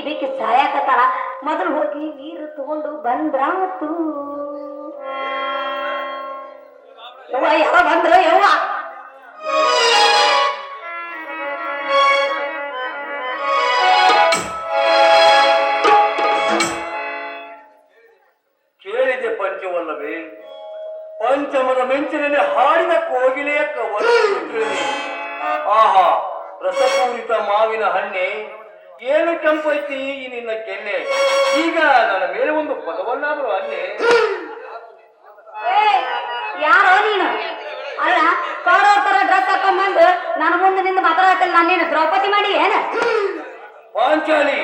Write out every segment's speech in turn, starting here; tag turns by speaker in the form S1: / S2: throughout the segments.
S1: ಬಿಕ್ಕಿ ಬಿಕ್ಕಿ ಮೊದಲು ಹೋಗಿ ನೀರು ತಗೊಂಡು ಬಂದ್ರಾತು ಯಾವ ಬಂದ್ರ, ಯವ್ವ?
S2: ಕೇಳಿದೆ ಪಂಚವಲ್ಲವೇ? ಪಂಚಮದ ಮೆಂಚಿನಲ್ಲಿ ಹಾಡಿದ ಕೋಗಿಲೆಯ ಕವಲ ಆಹಾ, ರಸಪೂರಿತ ಮಾವಿನ ಹಣ್ಣೆ ಏನು ಕಂಪೈತಿ ಈ ನಿನ್ನ ಕೆನ್ನೆ. ಈಗ ನನ್ನ ಮೇಲೆ ಒಂದು ಪದವನ್ನಾದರೂ ಅನ್ನೆ.
S1: ಯಾರೋ ನೀನು? ಅಲ್ಲ ಕೌರವ ತರ ಡ್ರೆಸ್ ಹಾಕೊಂಡ್ಬಂದು ನನ್ನ ಮುಂದೆ ನಿಂದು ನಾನು ನಾನೇನು ದ್ರೌಪದಿ ಮಾಡಿ ಏನ?
S2: ಪಾಂಚಾಲಿ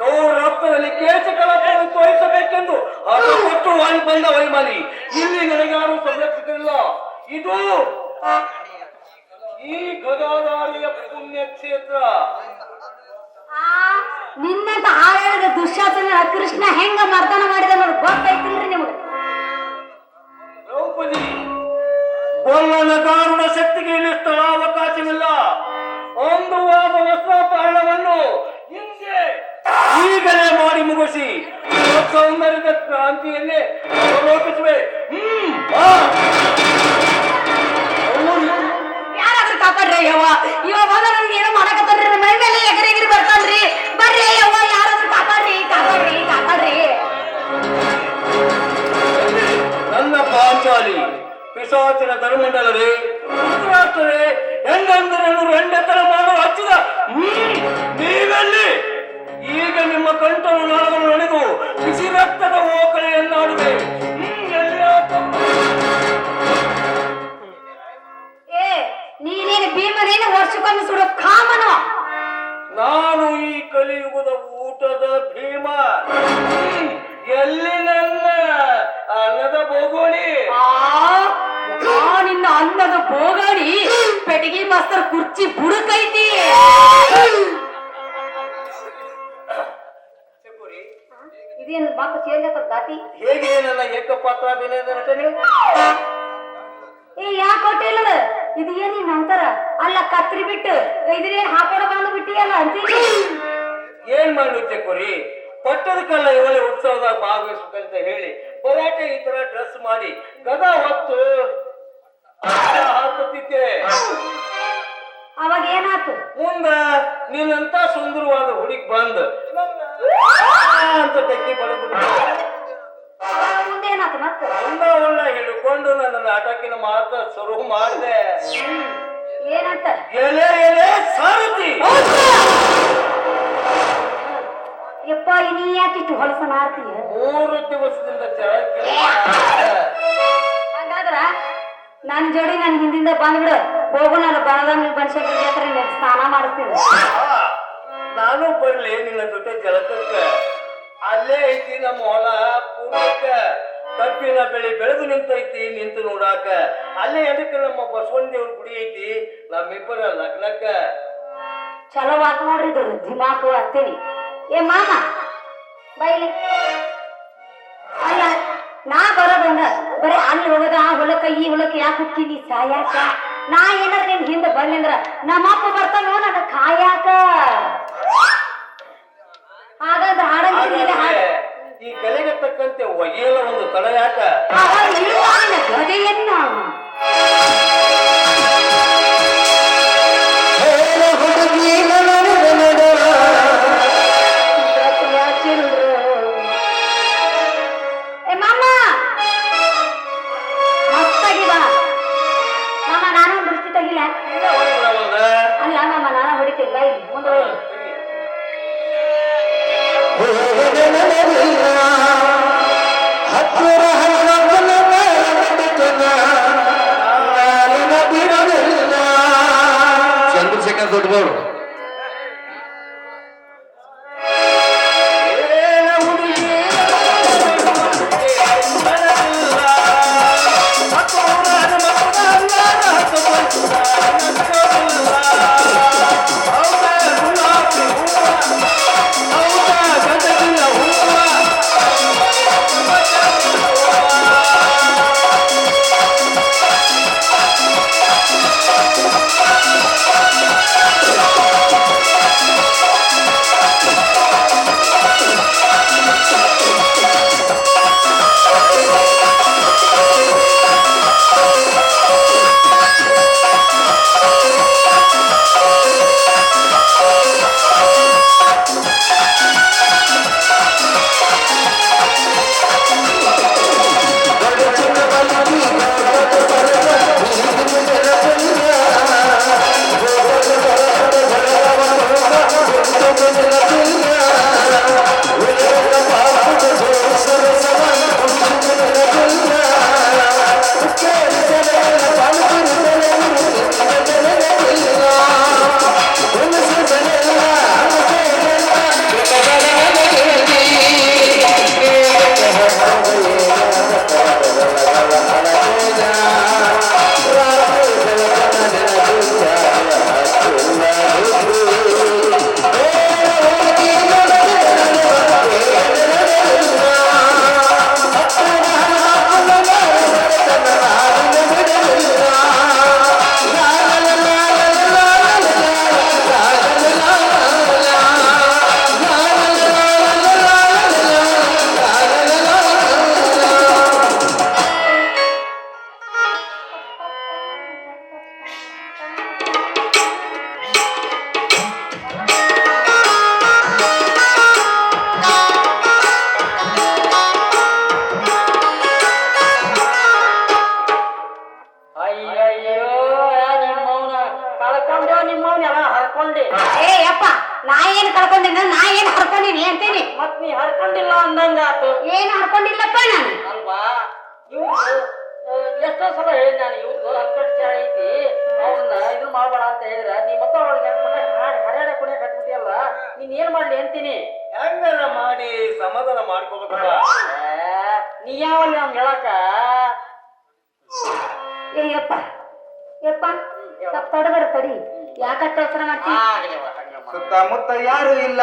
S2: ಕೌರಪ್ಪದಲ್ಲಿ ಕೇಶ ಕಲಾಪವನ್ನು ತೋರಿಸಬೇಕೆಂದು ಅದು ಕೊಟ್ಟು ವಾಲಿ ಬಂದ ವೈಮಾಲಿ ಇಲ್ಲಿ ನನಗಾರು ಸಂರಕ್ಷಕರಿಲ್ಲ ಇದು ಈ ಗದಾದಾರಿಯ ಪುಣ್ಯ
S1: ದುಶ್ಯಾಸನ ಕೃಷ್ಣ ಹೆಂಗ ಮರ್ದನ ಮಾಡಿದ ನೋಡಿ ಗೊತ್ತಾಯ್ತಿಲ್ರಿ ನಿಮ್ಗೆ?
S2: ದ್ರೌಪದಿ ಬಲ್ಲನ ಕಾರಣ ಶಕ್ತಿಗೆ ಇಲ್ಲಿ ಸ್ಥಳಾವಕಾಶವಿಲ್ಲ ಅಂದುವಾದ ವಸ್ತ್ರಾಪಹರಣವನ್ನು ಹಿಂದೆ ಈಗಲೇ ಮಾಡಿ ಮುಗಿಸಿ ಸೌಂದರ್ಯದ ಕ್ರಾಂತಿಯನ್ನೇ ಅವಲೋಕಿಸುವೆ. ಹ್ಮ್.
S1: ಯಾರಾದ್ರೂ ಕಾಪಾಡ್ರಿ ಯವ್ವ ಇವಾಗ ಬಂದ ನಮ್ಗೆ ಏನೋ ಮಾಡಕತ್ತಾನ್ರಿ ಮೈ ಮೇಲೆ ಎಗರಿ
S2: ನಾನು ಈ ಕಲಿಯುಗದ ಊಟದ ಭೀಮ. ಎಲ್ಲಿ ನನ್ನ ಅನ್ನದ ಬೋಗೋಣಿ
S1: ನಿನ್ನ ಅನ್ನದ ಬೋಗಾಣಿ ಪೆಟಗಿ ಮಾಸ್ತರ್ ಕುರ್ಚಿ ಬುಡಕೈತಿ. ಇದೇನು ಮಾತು ಚೇಂಜ್ ಆಗ್ತದ ದಾಟಿ?
S2: ಹೇಗಿದೆ ನನ್ನ ನಟನೆ?
S1: ಏ ಯಾಕೆ ಕೊಟ್ಟಿಲ್ಲ ಇದು ಏನಿನ್ ಅಂತಾರ ಅಲ್ಲ ಕತ್ರಿ ಬಿಟ್ಟು ಇದ್ರೇನ್ ಹಾಕೋಣ ಬಿಟ್ಟಿಯಲ್ಲ ಅಂತೀನಿ
S2: ಏನ್ ಮಾಡುತ್ತೆ ಕೊರಿ? ಪಟ್ಟದ ಕಲ್ಲ ಇವಳೆ ಉತ್ಸವದಾಗ ಭಾಗವಹಿಸ್ಬೇಕಂತ ಹೇಳಿ ಪೊರಾಟೆ ಈ ತರ ಡ್ರೆಸ್ ಮಾಡಿ ಗದ ಹೊತ್ತು ಹಾಕುತ್ತಿದ್ದೆ.
S1: ಅವಾಗ ಏನಾತು
S2: ಮುಂದ ನೀನಂತ ಸುಂದರವಾದ ಹುಡುಗಿ ಬಂದ. ಅಂತ
S1: ಮತ್ತೆ?
S2: ಒಂದ ಒಳ್ಳ ಹಿಡ್ಕೊಂಡು ನನ್ನ ನಾಟಕಿನ ಮಾತ ಶುರು ಮಾಡಿದೆ.
S1: ಏನಂತ
S2: ಎಲೆ ಎಲೆ
S1: ಯಾಕಿಷ್ಟು ಹೊಲಸನ
S2: ಮೂರು ದಿವಸದಿಂದ ಜಳಕ್ಕೆ
S1: ಹಂಗಾದ್ರ ನನ್ನ ಜೋಡಿ ನನ್ನ ಹಿಂದಿಂದ ಬಂದ್ಬಿಡು. ಹೋಗು ನಾನು ಬನದ ಬನಶಂಕರ ಜಾತ್ರೆ ಸ್ನಾನ ಮಾಡಿಸ್ತೀನಿ.
S2: ಆ, ನಾನು ಬರ್ಲಿ ನಿನ್ನ ಜೊತೆ ಜಲತಕ್ಕ ಅಲ್ಲೇ ಐತಿ ನಮ್ಮ ಹೊಲ ಪೂರ್ವಕ್ಕ ಕಬ್ಬಿನ ಬೆಳೆ ಬೆಳೆದು ನಿಂತೈತಿ ನಿಂತು ನೋಡಾಕ. ಅಲ್ಲೇ ಎದಕ್ಕೆ ನಮ್ಮ ಬಸವಣ್ಣ ದೇವ್ರ ಗುಡಿ ಐತಿ? ನಮ್ಮಿಬ್ಬರ ಲಗ್ನಕ್ಕ.
S1: ಚಲೋ ಆತ್ ನೋಡ್ರಿ ದಿಮಾಕು ಅಂತೀನಿ. ಏ ಮಾಮ ಬೈಲಿ. ಅಲ್ಲ ನಾ ಬರೋದಂಗ ಬರೀ ಅಲ್ಲಿ ಹೋಗೋದ ಆ ಹೊಲಕ್ಕ ಈ ಹೊಲಕ್ಕ ಯಾಕೆ ಹುಟ್ಟಿನಿ ಸಾಯಾಕ? ನಾ ಏನಾರ ನಿನ್ ಹಿಂದೆ ಬಂದಿಂದ್ರ ನಮ್ಮಪ್ಪ ಬರ್ತಾನೋ ನನ್ನ ಕಾಯಾಕ? ಹಾಗಾದ್ರೆ ಹಾಡಂಗಿಲ್ಲ ಹಾಡು.
S2: ಈ ಕಲೆಗೆ ತಕ್ಕಂತೆ ಒಗೆಯಲ ಒಂದು ತಡ ಯಾಕ?
S1: ಗದೆಯನ್ನ Vargas Odmoro. ನೀನ್
S2: ಏನ್
S3: ಮಾಡ್ಲಿ ಅಂತೀನಿ?
S2: ಹೆಂಗಾರ ಮಾಡಿ ಸಮಾಧಾನ
S3: ಮಾಡ್ಕೋಬೇಕಲ್ಲ ನೀ ಯಾವಲ್ಲಿ ಅವ್ನ್ ಹೇಳಕ
S1: ಏ ಯಪ್ಪ ಯಪ್ಪ ಸ್ವಲ್ಪ ತಡಬರ ತಡಿ. ಯಾಕ ಅವಸರ ಮಾಡ್ತಿ?
S4: ಸುತ್ತಮುತ್ತ ಯಾರು ಇಲ್ಲ.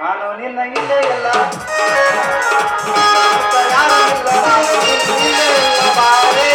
S4: ನಾನು ನಿನ್ನ ಇಲ್ಲೇ ಇಲ್ಲ. ಸುತ್ತ ಯಾರು ಇಲ್ಲ. ನಾನು ನಿನ್ನ ಇಲ್ಲೇ ಇಲ್ಲ. ಬಾರೇ.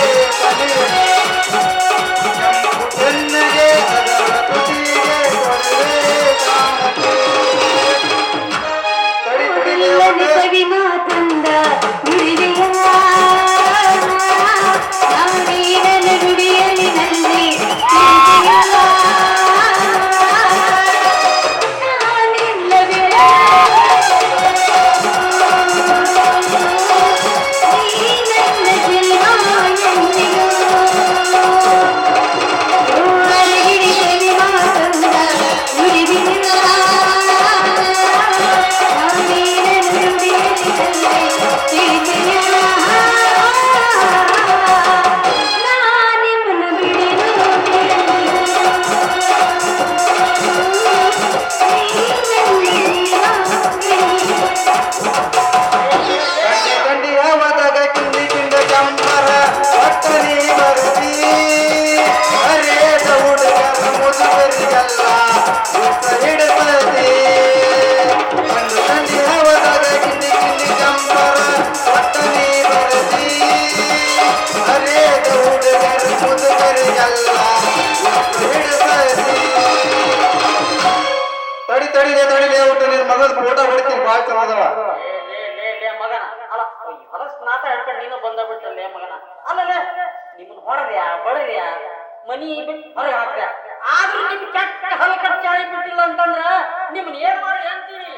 S3: ನಿಮ್ಮನ್ನ ಹೊಡೆದ್ಯಾ ಬಡದ್ಯಾ ಮನಿ ಬಿಟ್ಟು ಹೊರಗೆ ಹಾಕ್ಯ ಆದ್ರೂ ನಿಮ್ ಕೆಟ್ಟ ಹಲ್ ಕಟ್ ಚಾಳಿ ಬಿಟ್ಟಿಲ್ಲ ಅಂತಂದ್ರ ನಿಮ್ಮನ್ನ ಏನ್ ಮಾಡಿ ಅಂತೀನಿ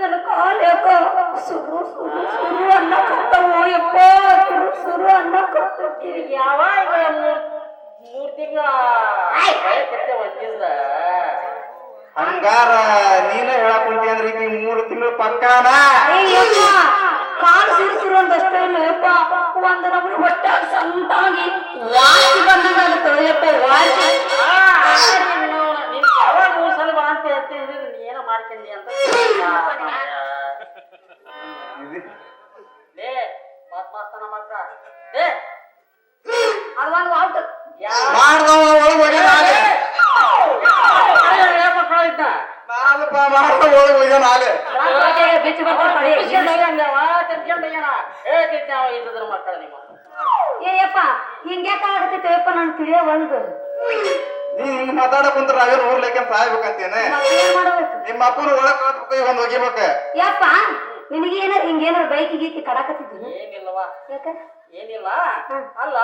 S1: ನನ್ನ ಕಾಲ್ ಯಾಕೋ ಸುರು ಸುರು ಸುರು ಅನ್ನಕತ್ತವೋ ಯಪ್ಪ ಸುರು ಸುರು ಅನ್ನಕತ್ತೈತಿ
S3: ಈಗ ಯಾವಾಗ ಮೂರ್ ತಿಂಗಳ ಒಂದಿಂದ
S4: ಹಂಗಾರ ನೀನ ಹೇಳಕ್ ಕುಂತಿ ಅಂದ್ರೆ ಈಗ
S1: ಅಯ್ಯಪ್ಪ ಕಾಲು ಸಿರು ಒಂದಷ್ಟೇ ಯಪ್ಪ ಒಂದು ನಮ್ಗೆ ಹೊಟ್ಟೆ ಸಂತಾಗಿ ವಾಸಿ ಬಂದಂಗ ಆಗುತ್ತೆ ಯಪ್ಪ ವಾಸಿ.
S3: ಯಾವಾಗ ಮೂರ್ ಸಲ ಬಾ ಅಂತ ಹೇಳ್ತೀನಿ ನೀನು ಏನೋ ಮಾಡ್ಕೊಂಡಿ ಅಂತ ಲೇ ಮತ್ ಮಾಸ್ತನ ಮಕ್ಕ ಏ
S1: ಅದೊಂದು ಔಟ್
S3: ಯಾರು
S4: ಮಾಡ್ದವ ಒಳಗೆ
S3: ಮಕ್ಕಳ ಇದ್ದ.
S4: ಹೋಗ್ಯಾನ ಆಲೆ
S1: ಏಯಪ್ಪ ಹಿಂಗ್ಯಾಕ ನಾನು ತಿಳಿಯೋ ಒಂದು
S4: ನೀ ಹಿಂಗ್ ಮಾತಾಡಕ್ ಕುಂತ್ರ ನಾವೇನ್ ಸಾಯ್ಬೇಕಂತೇನೆ ನಿಮ್ಮ ಅಪ್ಪನ ಒಳಗ್ ಕಳ್ಸ್ಬೇಕು ಈಗ ಒಂದ್ ಒಗಿಬೇಕ.
S1: ಯಪ್ಪ ನಿನಗೇನ ಹಿಂಗೇನಾರ ಬೈಕ್ ಗೀಕಿ ಕಡಾಕತ್ತಿದ್ವಿ
S3: ಏನಿಲ್ಲವಾ
S1: ಯಾಕ?
S3: ಏನಿಲ್ಲ? ಅಲ್ಲ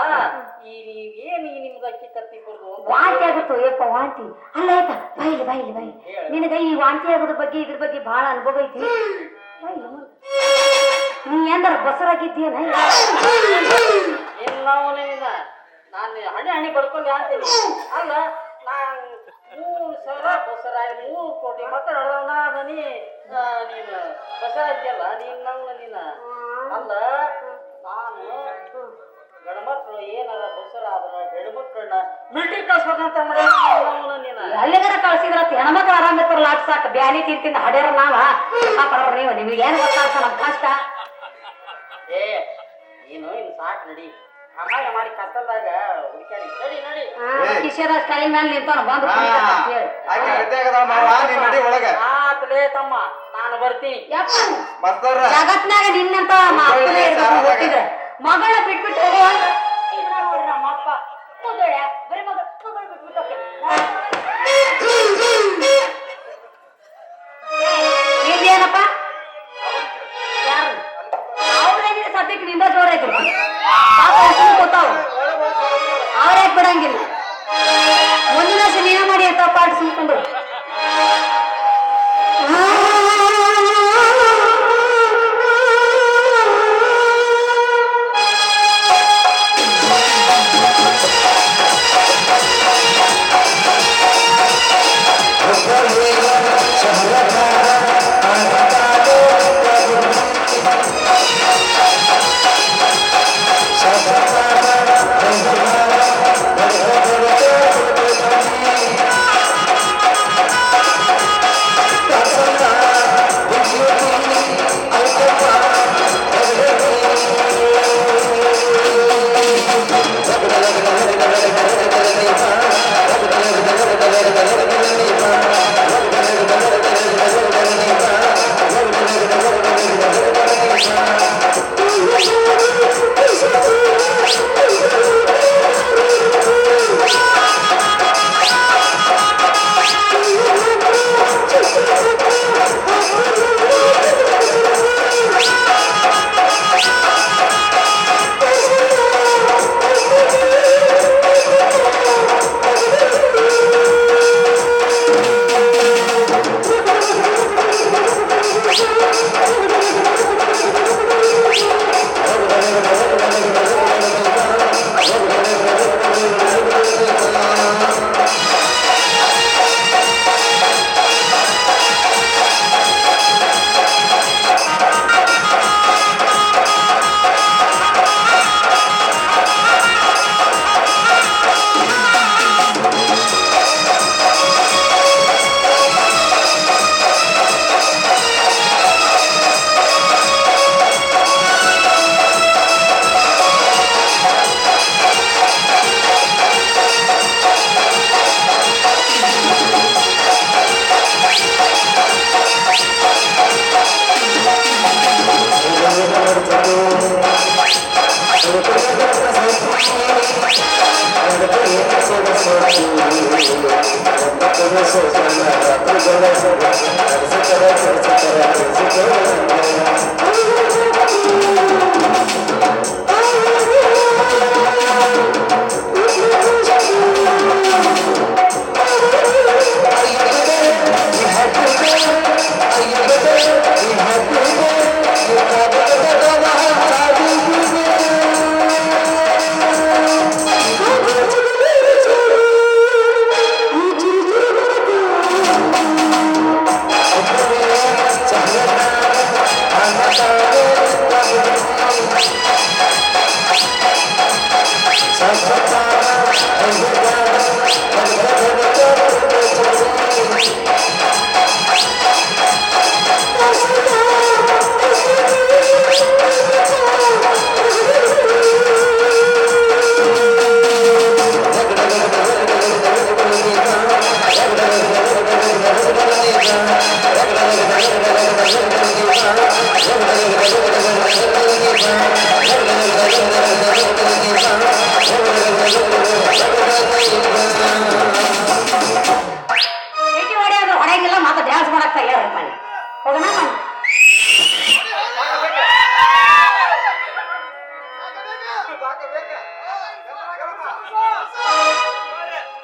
S3: ಈ ನೀವೇನು ಏನ್ ಈ ನಿಮ್ಗೆ ಅಕ್ಕಿ ತತ್ತಿ ಬರ್ದು
S1: ವಾಂತಿ ಆಗುತ್ತೋ? ಯಪ್ಪ ವಾಂತಿ. ಅಲ್ಲ ಯಪ್ಪ ಬೈಲಿ ಬೈಲಿ ಬೈಲಿ ನಿನಗೆ ಈ ವಾಂತಿ ಆಗೋದ್ರ ಬಗ್ಗೆ ಇದ್ರ ಬಗ್ಗೆ ಬಹಳ ಅನುಭವ ಐತಿ. ನೀ ಇಲ್ಲ ಬಸರಾಗಿದ್ದೀಯನ?
S3: ನಿನ್ನ? ನಾನು ಹಣೆ ಹಣೆ ಬರ್ಕೊಂಡು ಹೇಳ್ತೀನಿ ಅಲ್ಲ ನಾನು ಮೂರು ಸಲ ಬಸರ ಮೂರು ಕೋಟಿ ಮತ್ತೆ ನಡೆದವನ ಅದನಿ ನೀನು. ಬಸರ ಇದೆಯಲ್ಲ ನೀನ್ ನಂಗ ನೀನ ಅಲ್ಲ ಗಂಡ್ಮಕ್ಳು ಏನಾರ ಬಸರ ಆದ್ರ ಹೆಣ್ಮಕ್ಳನ್ನ ಮಿಲ್ಟ್ರಿ ಕಳ್ಸ್ಬೇಕಂತ ಮಾಡ್ಯಾನ ನೀನ.
S1: ಎಲ್ಲಿಗಾರ ಕಳ್ಸಿದ್ರ ಹೆಣ್ಮಕ್ಳು ಆರಾಮ ಇರ್ತಾರಲ್ಲ ಸಾಕ್ ಸಾಕು. ಬ್ಯಾನಿ ತಿಂತಿಂದ ಹಡ್ಯಾರ ನಾವ. ಪಾಪರ ನೀವು ನಿಮ್ಗೆ ಏನು ಗೊತ್ತಾಗ್ತ ನಮ್ ಕಷ್ಟ?
S3: ಏ ನೀನು ಇನ್ ಸಾಕ್ ನಡಿ. ಅಮ್ಮಾಯ ಮಾಡಿ ಕತ್ತಲ್ದಾಗ ಹುಡುಕಾಡಿ ನಡಿ ನಡಿ.
S1: ಕಿಶೋರ ಕೈ ಮೇಲೆ ನಿಂತಾನ ಬಂದು
S4: ಒಳಗ.
S3: ಆತ್ಲೇ ತಮ್ಮ ನಾನು ಬರ್ತೀನಿ.
S1: ಜಗತ್ನಾಗ ನಿನ್ನಂತ ಮಗಳ ಬಿಟ್ಬಿಟ್ಟು ಇದ್ ನೋಡ್ಬಿಡ್ರಿ ನಮ್ಮ ಅಪ್ಪ ಮಗಳ ಬರೀ ಮಗ ಮಗಳು ಬಿಟ್ಬಿಟ್ಟು
S5: Thank you.